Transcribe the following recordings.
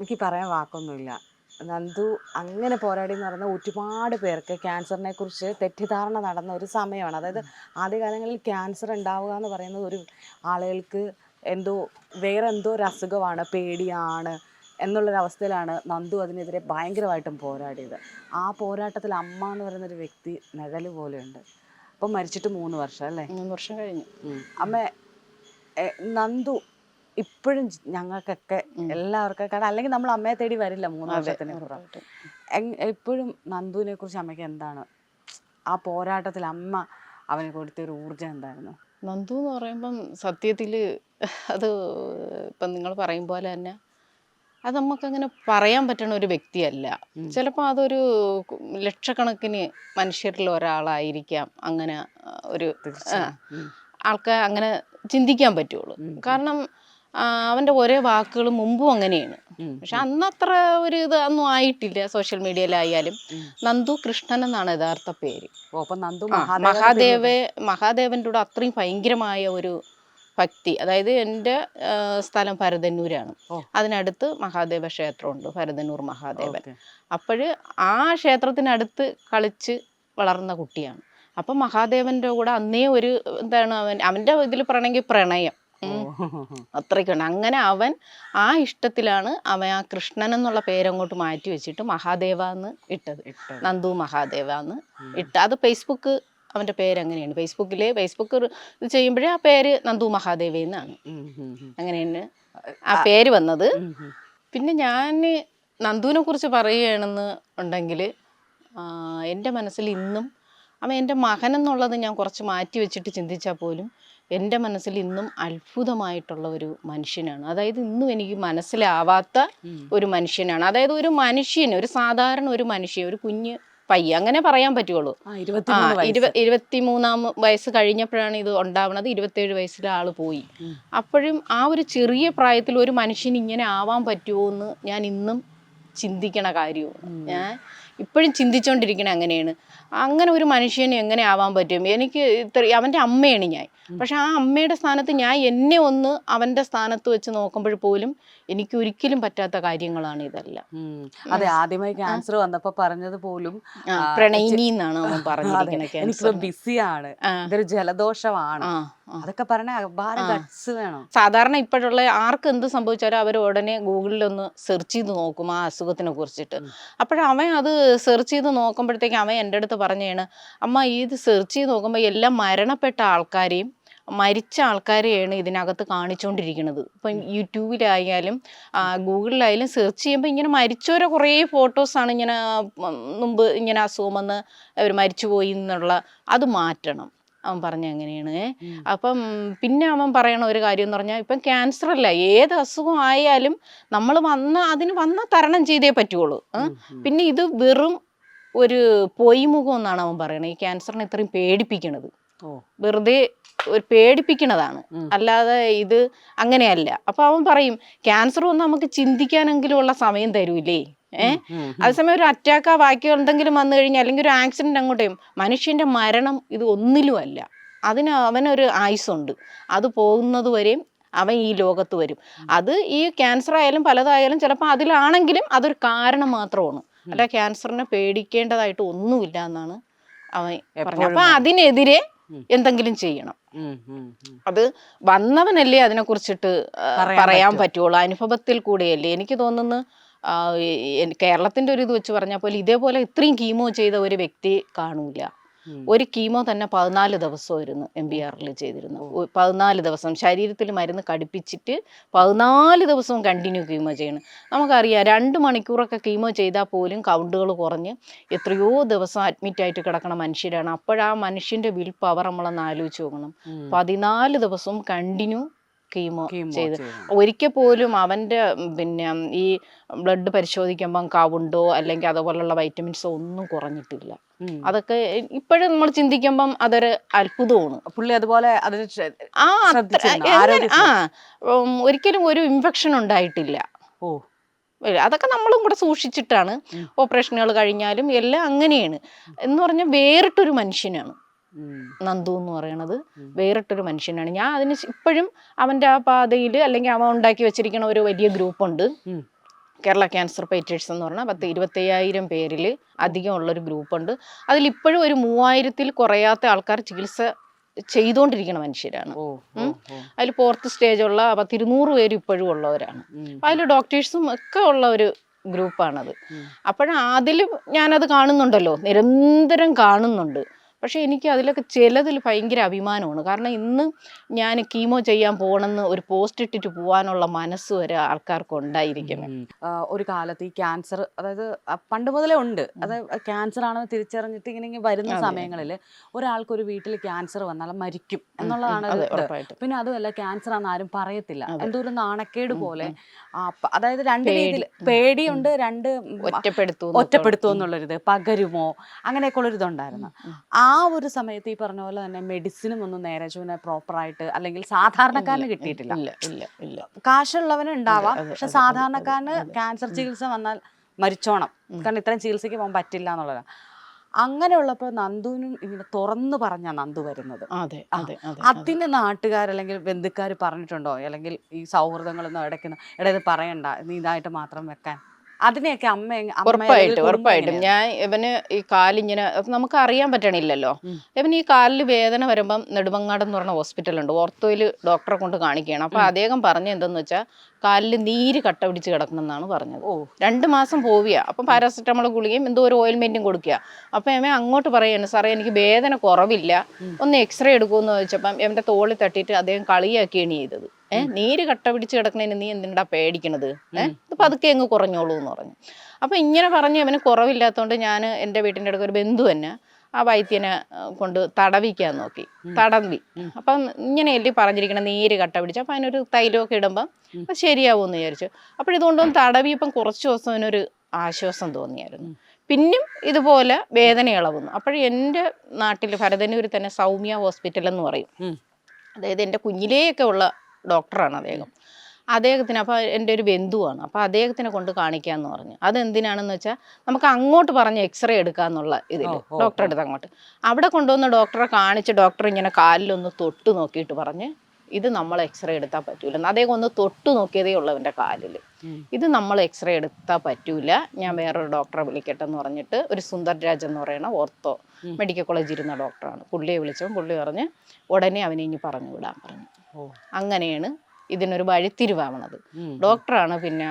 എനിക്ക് പറയാൻ വാക്കൊന്നുമില്ല. നന്ദു അങ്ങനെ പോരാടി എന്ന് പറയുന്ന ഒരുപാട് പേർക്ക് ക്യാൻസറിനെ കുറിച്ച് തെറ്റിദ്ധാരണ നടന്ന ഒരു സമയമാണ്. അതായത് ആദ്യകാലങ്ങളിൽ ക്യാൻസർ ഉണ്ടാവുക എന്ന് പറയുന്നത് ഒരു ആളുകൾക്ക് എന്തോ വേറെ എന്തോ ഒരു അസുഖമാണ് പേടിയാണ് എന്നുള്ളൊരവസ്ഥയിലാണ് നന്ദു അതിനെതിരെ ഭയങ്കരമായിട്ടും പോരാടിയത്. ആ പോരാട്ടത്തിൽ അമ്മ എന്ന് പറയുന്ന ഒരു വ്യക്തി നിഴൽ പോലെയുണ്ട്. അപ്പം മരിച്ചിട്ട് മൂന്ന് വർഷം അല്ലേ? മൂന്ന് വർഷം കഴിഞ്ഞു. അമ്മ നന്ദു ഇപ്പോഴും ഞങ്ങൾക്കൊക്കെ എല്ലാവർക്കും കാരണം അല്ലെങ്കിൽ നമ്മൾ അമ്മയെ തേടി വരില്ല മൂന്ന് വർഷത്തിന്. ഇപ്പോഴും നന്ദുവിനെ കുറിച്ച് അമ്മയ്ക്ക് എന്താണ്? ആ പോരാട്ടത്തിൽ അമ്മ അവന് കൊടുത്ത ഒരു ഊർജം എന്തായിരുന്നു? നന്ദു എന്ന് പറയുമ്പം സത്യത്തിൽ അത് ഇപ്പം നിങ്ങൾ പറയും പോലെ തന്നെ അത് നമുക്കങ്ങനെ പറയാൻ പറ്റുന്ന ഒരു വ്യക്തിയല്ല. ചിലപ്പോൾ അതൊരു ലക്ഷക്കണക്കിന് മനുഷ്യരിൽ ഒരാളായിരിക്കാം അങ്ങനെ ഒരു ആൾക്കാർ അങ്ങനെ ചിന്തിക്കാൻ പറ്റുള്ളൂ. കാരണം അവന്റെ ഓരോ വാക്കുകൾ മുമ്പും അങ്ങനെയാണ്. പക്ഷെ അന്നത്ര ഒരു ഇത് ഒന്നും ആയിട്ടില്ല സോഷ്യൽ മീഡിയയിലായാലും. നന്ദു കൃഷ്ണൻ എന്നാണ് യഥാർത്ഥ പേര്. നന്ദു മഹാദേവ മഹാദേവ മഹാദേവന്റെ കൂടെ അത്രയും ഭയങ്കരമായ ഒരു ഭക്തി. അതായത് എന്റെ സ്ഥലം ഭരതന്നൂരാണ്. അതിനടുത്ത് മഹാദേവ ക്ഷേത്രമുണ്ട് ഭരതന്നൂർ മഹാദേവൻ. അപ്പോഴ് അപ്പോൾ ആ ക്ഷേത്രത്തിനടുത്ത് കളിച്ച് വളർന്ന കുട്ടിയാണ്. അപ്പം മഹാദേവന്റെ കൂടെ അന്നേ ഒരു എന്താണ് അവൻ അവന്റെ ഇതിൽ പറയണമെങ്കിൽ പ്രണയം. അത്രയ്ക്കുണ്ട് അങ്ങനെ അവൻ ആ ഇഷ്ടത്തിലാണ് അവൻ ആ കൃഷ്ണൻ എന്നുള്ള പേരങ്ങോട്ട് മാറ്റി വെച്ചിട്ട് മഹാദേവ എന്ന് ഇട്ടത്. നന്ദു മഹാദേവ എന്ന് ഇട്ട. അത് ഫേസ്ബുക്ക് അവന്റെ പേര് അങ്ങനെയാണ് ഫേസ്ബുക്കിൽ ഫേസ്ബുക്ക് ഇത് ചെയ്യുമ്പോഴേ ആ പേര് നന്ദു മഹാദേവ എന്നാണ്. അങ്ങനെയാണ് ആ പേര് വന്നത്. പിന്നെ ഞാൻ നന്ദുവിനെ കുറിച്ച് പറയുകയാണെന്ന് ഉണ്ടെങ്കിൽ എന്റെ മനസ്സിൽ ഇന്നും അവൻ എന്റെ മകൻ എന്നുള്ളത് ഞാൻ കുറച്ച് മാറ്റി വെച്ചിട്ട് ചിന്തിച്ചാൽ പോലും എന്റെ മനസ്സിൽ ഇന്നും അത്ഭുതമായിട്ടുള്ള ഒരു മനുഷ്യനാണ്. അതായത് ഇന്നും എനിക്ക് മനസ്സിലാവാത്ത ഒരു മനുഷ്യനാണ്. അതായത് ഒരു മനുഷ്യൻ ഒരു സാധാരണ ഒരു മനുഷ്യൻ ഒരു കുഞ്ഞ് പയ്യ അങ്ങനെ പറയാൻ പറ്റുള്ളൂ. ഇരുപത്തിമൂന്നാം വയസ്സ്. കഴിഞ്ഞപ്പോഴാണ് ഇത് ഉണ്ടാവുന്നത് ഇരുപത്തേഴ് വയസ്സിലെ ആൾ പോയി. അപ്പോഴും ആ ഒരു ചെറിയ പ്രായത്തിൽ ഒരു മനുഷ്യൻ ഇങ്ങനെ ആവാൻ പറ്റുമോ എന്ന് ഞാൻ ഇന്നും ചിന്തിക്കണ കാര്യവും ഞാൻ ഇപ്പോഴും ചിന്തിച്ചുകൊണ്ടിരിക്കണ അങ്ങനെയാണ്. അങ്ങനെ ഒരു മനുഷ്യന് എങ്ങനെ ആവാൻ പറ്റും? എനിക്ക് ഇത്ര അവന്റെ അമ്മയാണ് ഞാൻ. പക്ഷെ ആ അമ്മയുടെ സ്ഥാനത്ത് ഞാൻ എന്നെ ഒന്ന് അവന്റെ സ്ഥാനത്ത് വെച്ച് നോക്കുമ്പോൾ പോലും എനിക്ക് ഒരിക്കലും പറ്റാത്ത കാര്യങ്ങളാണ് ഇതെല്ലാം. അതെ ആദ്യമായി ക്യാൻസർ വന്നപ്പോ പറഞ്ഞത് പോലും പ്രണയിനി എന്നാണ് അവൻ പറഞ്ഞത് പറഞ്ഞിരിക്കുന്നത് എനിക്കിപ്പോ ബിസിയാണ് ഇതൊരു ജലദോഷമാണ്. അതൊക്കെ പറഞ്ഞ വേണം. സാധാരണ ഇപ്പോഴുള്ള ആർക്ക് എന്ത് സംഭവിച്ചാലും അവർ ഉടനെ ഗൂഗിളിൽ ഒന്ന് സെർച്ച് ചെയ്ത് നോക്കും ആ അസുഖത്തിനെ കുറിച്ചിട്ട്. അപ്പോഴവൻ അത് സെർച്ച് ചെയ്ത് നോക്കുമ്പോഴത്തേക്ക് അവൻ എന്റെ അടുത്ത് പറഞ്ഞാണ്. അമ്മ ഇത് സെർച്ച് ചെയ്ത് നോക്കുമ്പോൾ എല്ലാം മരണപ്പെട്ട ആൾക്കാരെയും മരിച്ച ആൾക്കാരെയാണ് ഇതിനകത്ത് കാണിച്ചുകൊണ്ടിരിക്കുന്നത് ഇപ്പം യൂട്യൂബിലായാലും ഗൂഗിളിലായാലും സെർച്ച് ചെയ്യുമ്പോൾ ഇങ്ങനെ മരിച്ചവരെ കുറേ ഫോട്ടോസാണ് ഇങ്ങനെ മുമ്പ് ഇങ്ങനെ അസുഖം വന്ന് അവർ മരിച്ചുപോയി എന്നുള്ള അത് മാറ്റണം. അവൻ പറഞ്ഞ അങ്ങനെയാണ്. അപ്പം പിന്നെ അവൻ പറയണ ഒരു കാര്യം എന്ന് പറഞ്ഞാൽ ഇപ്പം ക്യാൻസർ അല്ല ഏത് അസുഖം ആയാലും നമ്മൾ വന്ന അതിന് വന്ന തരണം ചെയ്തേ പറ്റുള്ളൂ. പിന്നെ ഇത് വെറും ഒരു പൊയ്മുഖം എന്നാണ് അവൻ പറയുന്നത്. ഈ ക്യാൻസറിനെ ഇത്രയും പേടിപ്പിക്കണത്. വെറുതെ ഒരു പേടിപ്പിക്കണതാണ്. അല്ലാതെ ഇത് അങ്ങനെയല്ല. അപ്പൊ അവൻ പറയും ക്യാൻസർ വന്ന് നമുക്ക് ചിന്തിക്കാനെങ്കിലും ഉള്ള സമയം തരൂലേ? ഏഹ് അതേസമയം ഒരു അറ്റാക്കാ ബാക്കി എന്തെങ്കിലും വന്നു കഴിഞ്ഞാൽ അല്ലെങ്കിൽ ഒരു ആക്സിഡന്റ് അങ്ങോട്ടേയും മനുഷ്യന്റെ മരണം ഇത് ഒന്നിലും അല്ല. അതിന് അവനൊരു ആയുസ്സുണ്ട് അത് പോകുന്നത് വരെയും അവൻ ഈ ലോകത്ത് വരും. അത് ഈ ക്യാൻസർ ആയാലും പലതായാലും ചിലപ്പോൾ അതിലാണെങ്കിലും അതൊരു കാരണം മാത്രമാണ്. അല്ല ക്യാൻസറിനെ പേടിക്കേണ്ടതായിട്ട് ഒന്നുമില്ല എന്നാണ് അവൻ പറഞ്ഞത്. അപ്പൊ അതിനെതിരെ എന്തെങ്കിലും ചെയ്യണം. അത് വന്നവനല്ലേ അതിനെ കുറിച്ചിട്ട് പറയാൻ പറ്റുള്ളൂ. അനുഭവത്തിൽ കൂടെയല്ലേ. എനിക്ക് തോന്നുന്നു കേരളത്തിന്റെ ഒരു ഇത് വെച്ച് പറഞ്ഞപ്പോൾ പോലെ ഇതേപോലെ ഇത്രയും കീമോ ചെയ്ത ഒരു വ്യക്തി കാണൂല. ഒരു കീമോ തന്നെ പതിനാല് ദിവസമായിരുന്നു എം ബി ആറിൽ ചെയ്തിരുന്നു പതിനാല് ദിവസം. ശരീരത്തിൽ മരുന്ന് കടുപ്പിച്ചിട്ട് പതിനാല് ദിവസവും കണ്ടിന്യൂ കീമോ ചെയ്യണം. നമുക്കറിയാം രണ്ട് മണിക്കൂറൊക്കെ കീമോ ചെയ്താൽ പോലും കൗണ്ടുകൾ കുറഞ്ഞ് എത്രയോ ദിവസം അഡ്മിറ്റ് ആയിട്ട് കിടക്കണ മനുഷ്യരാണ്. അപ്പോഴാ മനുഷ്യന്റെ വിൽ പവർ നമ്മളൊന്ന് ആലോചിച്ച് നോക്കണം. പതിനാല് ദിവസവും കണ്ടിന്യൂ കീമോ ചെയ്ത്. ഒരിക്കൽ പോലും അവന്റെ പിന്നെ ഈ ബ്ലഡ് പരിശോധിക്കുമ്പം കവുണ്ടോ അല്ലെങ്കിൽ അതുപോലുള്ള വൈറ്റമിൻസോ ഒന്നും കുറഞ്ഞിട്ടില്ല. അതൊക്കെ ഇപ്പോഴും നമ്മൾ ചിന്തിക്കുമ്പം അതൊരു അത്ഭുതമാണ്. പുള്ളി അതുപോലെ ആ ആ ഒരിക്കലും ഒരു ഇൻഫെക്ഷൻ ഉണ്ടായിട്ടില്ല. ഓ. അതൊക്കെ നമ്മളും കൂടെ സൂക്ഷിച്ചിട്ടാണ് ഓപ്പറേഷനുകൾ കഴിഞ്ഞാലും എല്ലാം അങ്ങനെയാണ്. എന്ന് പറഞ്ഞാൽ വേറിട്ടൊരു മനുഷ്യനാണ്. നന്ദു എന്ന് പറയണത്. വേറിട്ടൊരു മനുഷ്യനാണ്. ഞാൻ അതിന് ഇപ്പോഴും അവന്റെ ആ പാതയിൽ അല്ലെങ്കിൽ അവൻ ഉണ്ടാക്കി വെച്ചിരിക്കുന്ന ഒരു വലിയ ഗ്രൂപ്പുണ്ട്. ഉണ്ട് കേരള ക്യാൻസർ പേറ്റേഴ്സ് എന്ന് പറഞ്ഞാൽ പത്ത് ഇരുപത്തയ്യായിരം പേരിൽ അധികം ഉള്ളൊരു ഗ്രൂപ്പുണ്ട്. അതിലിപ്പോഴും ഒരു മൂവായിരത്തിൽ കുറയാത്ത ആൾക്കാർ ചികിത്സ ചെയ്തുകൊണ്ടിരിക്കുന്ന മനുഷ്യരാണ്. അതിൽ ഫോർത്ത് സ്റ്റേജ് ഉള്ള ഫോർത്ത് സ്റ്റേജുള്ള പത്തിരുന്നൂറ് പേര് ഇപ്പോഴും ഉള്ളവരാണ്. അതിൽ ഡോക്ടേഴ്സും ഒക്കെ ഉള്ള ഒരു ഗ്രൂപ്പാണത്. അപ്പോഴും അതിൽ ഞാനത് കാണുന്നുണ്ടല്ലോ. നിരന്തരം കാണുന്നുണ്ട്. പക്ഷേ എനിക്ക് അതിലൊക്കെ ചിലതിൽ ഭയങ്കര അഭിമാനമാണ്. കാരണം ഇന്ന് ഞാൻ കീമോ ചെയ്യാൻ പോകണമെന്ന് ഒരു പോസ്റ്റ് ഇട്ടിട്ട് പോകാനുള്ള മനസ്സ് വരെ ആൾക്കാർക്ക് ഉണ്ടായിരിക്കണം ഒരു കാലത്ത് ഈ ക്യാൻസർ അതായത് പണ്ട് മുതലേ ഉണ്ട്. അതായത് ക്യാൻസർ ആണെന്ന് തിരിച്ചറിഞ്ഞിട്ട് ഇങ്ങനെ വരുന്ന സമയങ്ങളിൽ ഒരാൾക്ക് ഒരു വീട്ടിൽ ക്യാൻസർ വന്നാൽ മരിക്കും എന്നുള്ളതാണ്. പിന്നെ അതുമല്ല ക്യാൻസർ ആണെന്ന് ആരും പറയത്തില്ല. എന്തോ ഒരു നാണക്കേട് പോലെ അതായത് രണ്ട് രീതിയിൽ പേടിയുണ്ട് രണ്ട് ഒറ്റപ്പെടുത്തു ഒറ്റപ്പെടുത്തു എന്നുള്ളൊരിത്. പകരുമോ? അങ്ങനെയൊക്കെ ഉള്ളൊരിതുണ്ടായിരുന്നു ആ ഒരു സമയത്ത് ഈ പറഞ്ഞ പോലെ തന്നെ മെഡിസിനും ഒന്നും നേരെ പ്രോപ്പർ പ്രോപ്പറായിട്ട് അല്ലെങ്കിൽ സാധാരണക്കാരന് കിട്ടിയിട്ടില്ല. ഇല്ല ഇല്ല ഇല്ല. കാശുള്ളവന് ഉണ്ടാവാം. പക്ഷെ സാധാരണക്കാരന്. ക്യാൻസർ ചികിത്സ വന്നാൽ മരിച്ചോണം. കാരണം ഇത്രയും ചികിത്സയ്ക്ക് പോകാൻ പറ്റില്ല എന്നുള്ളതാണ്. അങ്ങനെയുള്ളപ്പോൾ നന്ദുവിനും ഇങ്ങനെ തുറന്നു പറഞ്ഞ നന്ദു വരുന്നത്. അതെ അതെ അതെ അതെ. അതിന് നാട്ടുകാർ അല്ലെങ്കിൽ ബന്ധുക്കാർ പറഞ്ഞിട്ടുണ്ടോ? അല്ലെങ്കിൽ ഈ സൗഹൃദങ്ങളൊന്നും ഇടയ്ക്കുന്ന ഇടയിൽ പറയണ്ട നീ ഇതായിട്ട് മാത്രം വെക്കാൻ. അതിനെയൊക്കെ അമ്മ അമ്മ ഉറപ്പായിട്ടും ഉറപ്പായിട്ടും. ഞാൻ ഇവന് ഈ കാലിങ്ങനെ നമുക്ക് അറിയാൻ പറ്റണില്ലല്ലോ. ഇവൻ ഇവന് ഈ കാലിൽ വേദന വരുമ്പം നെടുമങ്ങാട് എന്ന് പറഞ്ഞ ഹോസ്പിറ്റലുണ്ട്. ഓർത്തോയിൽ ഡോക്ടറെ കൊണ്ട് കാണിക്കുകയാണ്. അപ്പൊ അദ്ദേഹം പറഞ്ഞ എന്തെന്ന് വെച്ചാൽ കാലിൽ നീര് കട്ട പിടിച്ച് കിടക്കുന്നെന്നാണ് പറഞ്ഞത്. ഓ രണ്ട് മാസം പോവുക അപ്പം പാരാസെറ്റമോൾ ഗുളികയും എന്തോ ഒരു ഓയിൽമെന്റും കൊടുക്കുക. അപ്പം എമ്മ അങ്ങോട്ട് പറയുകയാണ് സാറേ എനിക്ക് വേദന കുറവില്ല. ഒന്ന് എക്സ്റേ എടുക്കുമെന്ന് ചോദിച്ചപ്പം എന്റെ തോളിൽ തട്ടിയിട്ട് അദ്ദേഹം കളിയാക്കിയാണ് ചെയ്തത്. ഏഹ് നീര് കട്ട പിടിച്ച് കിടക്കണതിന് നീ എന്തിനാ പേടിക്കണത്? ഏഹ് ഇത് പതുക്കെ അങ്ങ് കുറഞ്ഞോളൂ എന്ന് പറഞ്ഞു. അപ്പം ഇങ്ങനെ പറഞ്ഞ് അവന് കുറവില്ലാത്തതുകൊണ്ട് ഞാൻ എന്റെ വീട്ടിന്റെ അടുത്ത് ഒരു ബന്ധു തന്നെ ആ വൈദ്യനെ കൊണ്ട് തടവിക്കാൻ നോക്കി. തടവി. അപ്പം ഇങ്ങനെയല്ലേ പറഞ്ഞിരിക്കണം നീര് കട്ട പിടിച്ച് അപ്പം അതിനൊരു തൈലമൊക്കെ ഇടുമ്പം അപ്പം ശരിയാവും ശരിയാവുമെന്ന് വിചാരിച്ചു. അപ്പോൾ തടവി ഇപ്പം കുറച്ച് ദിവസം അവനൊരു ആശ്വാസം തോന്നിയായിരുന്നു. പിന്നെയും പിന്നും ഇതുപോലെ വേദന ഇളവുന്നു. അപ്പോഴും എന്റെ നാട്ടിൽ ഭരതനൂരിൽ തന്നെ സൗമ്യ ഹോസ്പിറ്റൽ എന്ന് പറയും അതായത് എന്റെ കുഞ്ഞിലേയൊക്കെ ഉള്ള ഡോക്ടറാണ് അദ്ദേഹം. അദ്ദേഹത്തിന് അപ്പോൾ എന്റെ ഒരു ബന്ധുവാണ്. അപ്പോൾ അദ്ദേഹത്തിനെ കൊണ്ട് കാണിക്കാമെന്ന് പറഞ്ഞു. അതെന്തിനാണെന്ന് വെച്ചാൽ നമുക്ക് അങ്ങോട്ട് പറഞ്ഞ് എക്സ്റേ എടുക്കാന്നുള്ള ഇതിൽ ഡോക്ടറെ അടുത്ത് അങ്ങോട്ട്. അവിടെ കൊണ്ടുവന്ന് ഡോക്ടറെ കാണിച്ച് ഡോക്ടർ ഇങ്ങനെ കാലിലൊന്ന് തൊട്ട് നോക്കിയിട്ട് പറഞ്ഞ് ഇത് നമ്മൾ എക്സ്റേ എടുത്താൽ പറ്റൂല. അദ്ദേഹം ഒന്ന് തൊട്ട് നോക്കിയതേ ഉള്ളൂ അവന്റെ കാലിൽ ഇത് നമ്മൾ എക്സ്റേ എടുത്താൽ പറ്റൂല. ഞാൻ വേറൊരു ഡോക്ടറെ വിളിക്കട്ടെ എന്ന് പറഞ്ഞിട്ട് ഒരു സുന്ദർ രാജ് എന്ന് പറയുന്ന ഓർത്തോ മെഡിക്കൽ കോളേജിൽ ഇരുന്ന ഡോക്ടറാണ് പുള്ളിയെ വിളിച്ചപ്പോൾ പുള്ളി പറഞ്ഞ് ഉടനെ അവനെ ഇനി പറഞ്ഞു വിടാൻ പറഞ്ഞു. അങ്ങനെയാണ് ഇതിനൊരു വഴിത്തിരിവാവണത്. ഡോക്ടറാണ് പിന്നെ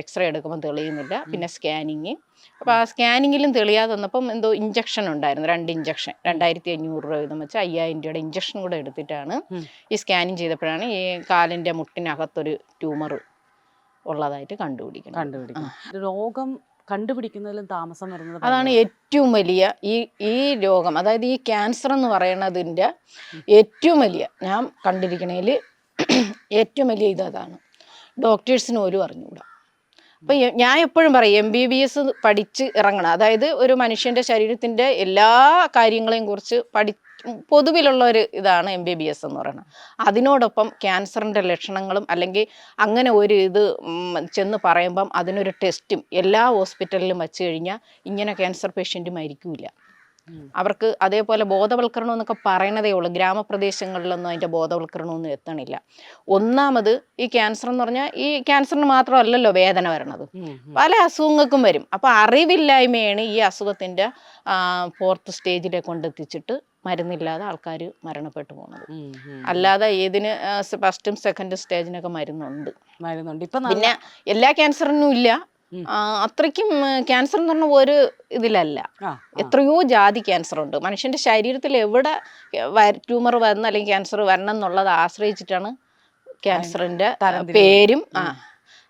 എക്സ്റേ എടുക്കുമ്പോൾ തെളിയുന്നില്ല. പിന്നെ സ്കാനിങ്. അപ്പോൾ ആ സ്കാനിങ്ങിലും തെളിയാതെ വന്നപ്പം എന്തോ ഇഞ്ചക്ഷൻ ഉണ്ടായിരുന്നു. രണ്ട് ഇഞ്ചക്ഷൻ രണ്ടായിരത്തി അഞ്ഞൂറ് രൂപ വീതം വെച്ച് അയ്യായിരം രൂപയുടെ ഇഞ്ചക്ഷൻ കൂടെ എടുത്തിട്ടാണ്. ഈ സ്കാനിങ് ചെയ്തപ്പോഴാണ് ഈ കാലിന്റെ മുട്ടിനകത്തൊരു ട്യൂമർ ഉള്ളതായിട്ട് കണ്ടുപിടിക്കുന്നത്. കണ്ടുപിടിക്കണം രോഗം കണ്ടുപിടിക്കുന്നതിലും താമസം വരുന്നത് അതാണ് ഏറ്റവും വലിയ ഈ ഈ രോഗം. അതായത് ഈ ക്യാൻസർ എന്ന് പറയുന്നതിന്റെ ഏറ്റവും വലിയ ഞാൻ കണ്ടിരിക്കണതിൽ ഏറ്റവും വലിയ ഇത് അതാണ്. ഡോക്ടേഴ്സിന് പോലും അറിഞ്ഞുകൂടാ അപ്പം ഞാൻ എപ്പോഴും പറയും എം ബി ബി എസ് പഠിച്ച് ഇറങ്ങണം. അതായത് ഒരു മനുഷ്യന്റെ ശരീരത്തിന്റെ എല്ലാ കാര്യങ്ങളെയും കുറിച്ച് പഠി പൊതുവിലുള്ള ഒരു ഇതാണ് എം ബി ബി എസ് എന്ന് പറയുന്നത്. അതിനോടൊപ്പം ക്യാൻസറിന്റെ ലക്ഷണങ്ങളും അല്ലെങ്കിൽ അങ്ങനെ ഒരു ഇത് ചെന്ന് പറയുമ്പം അതിനൊരു ടെസ്റ്റും എല്ലാ ഹോസ്പിറ്റലിലും വച്ച് കഴിഞ്ഞാൽ ഇങ്ങനെ ക്യാൻസർ പേഷ്യന്റും മരിക്കൂല ഉം. അവർക്ക് അതേപോലെ ബോധവൽക്കരണം എന്നൊക്കെ പറയണതേ ഉള്ളൂ. ഗ്രാമപ്രദേശങ്ങളിലൊന്നും അതിന്റെ ബോധവൽക്കരണമൊന്നും എത്തണില്ല. ഒന്നാമത് ഈ ക്യാൻസർ എന്ന് പറഞ്ഞാൽ ഈ ക്യാൻസറിന് മാത്രമല്ലല്ലോ വേദന വരണത്. പല അസുഖങ്ങൾക്കും വരും. അപ്പോൾ അറിവില്ലായ്മയാണ് ഈ അസുഖത്തിന്റെ ഫോർത്ത് സ്റ്റേജിലെ കൊണ്ടെത്തിച്ചിട്ട് മരുന്നില്ലാതെ ആൾക്കാർ മരണപ്പെട്ടു പോകുന്നത്. അല്ലാതെ ഏതിന് ഫസ്റ്റും സെക്കൻഡും സ്റ്റേജിനൊക്കെ മരുന്നുണ്ട്. മരുന്നുണ്ട്. ഇപ്പം പിന്നെ എല്ലാ ക്യാൻസറിനും ഇല്ല. അത്രയ്ക്കും ക്യാൻസർ എന്ന് പറഞ്ഞ ഒരു ഇതിലല്ല. എത്രയോ ജാതി ക്യാൻസർ ഉണ്ട്. മനുഷ്യന്റെ ശരീരത്തിൽ എവിടെ ട്യൂമർ വരണം അല്ലെങ്കിൽ ക്യാൻസർ വരണം എന്നുള്ളത് ആശ്രയിച്ചിട്ടാണ് ക്യാൻസറിന്റെ പേരും ആ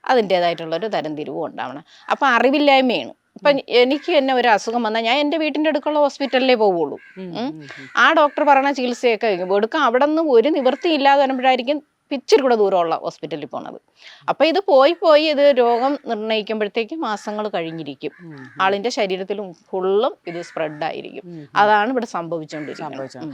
അതിന്റെതായിട്ടുള്ള ഒരു തരംതിരിവും ഉണ്ടാവണം. അപ്പം അറിവില്ലായ്മയാണ്. ഇപ്പം എനിക്ക് തന്നെ ഒരു അസുഖം വന്നാൽ ഞാൻ എന്റെ വീട്ടിന്റെ അടുക്കുള്ള ഹോസ്പിറ്റലിലേ പോവുള്ളൂ. ആ ഡോക്ടർ പറഞ്ഞ ചികിത്സയൊക്കെ എടുക്കാം അവിടെ നിന്ന് ഒരു നിവൃത്തി ഇല്ലാതെ വരുമ്പോഴായിരിക്കും ഇച്ചിരി കൂടെ ദൂരമുള്ള ഹോസ്പിറ്റലിൽ പോണത് അപ്പൊ ഇത് പോയി പോയി ഇത് രോഗം നിർണയിക്കുമ്പോഴത്തേക്ക് മാസങ്ങൾ കഴിഞ്ഞിരിക്കും ഉം. ശരീരത്തിലും ഫുള്ളും ഇത് സ്പ്രെഡ് ആയിരിക്കും. അതാണ് ഇവിടെ സംഭവിച്ചുകൊണ്ടിരിക്കുന്നത്. ഉം.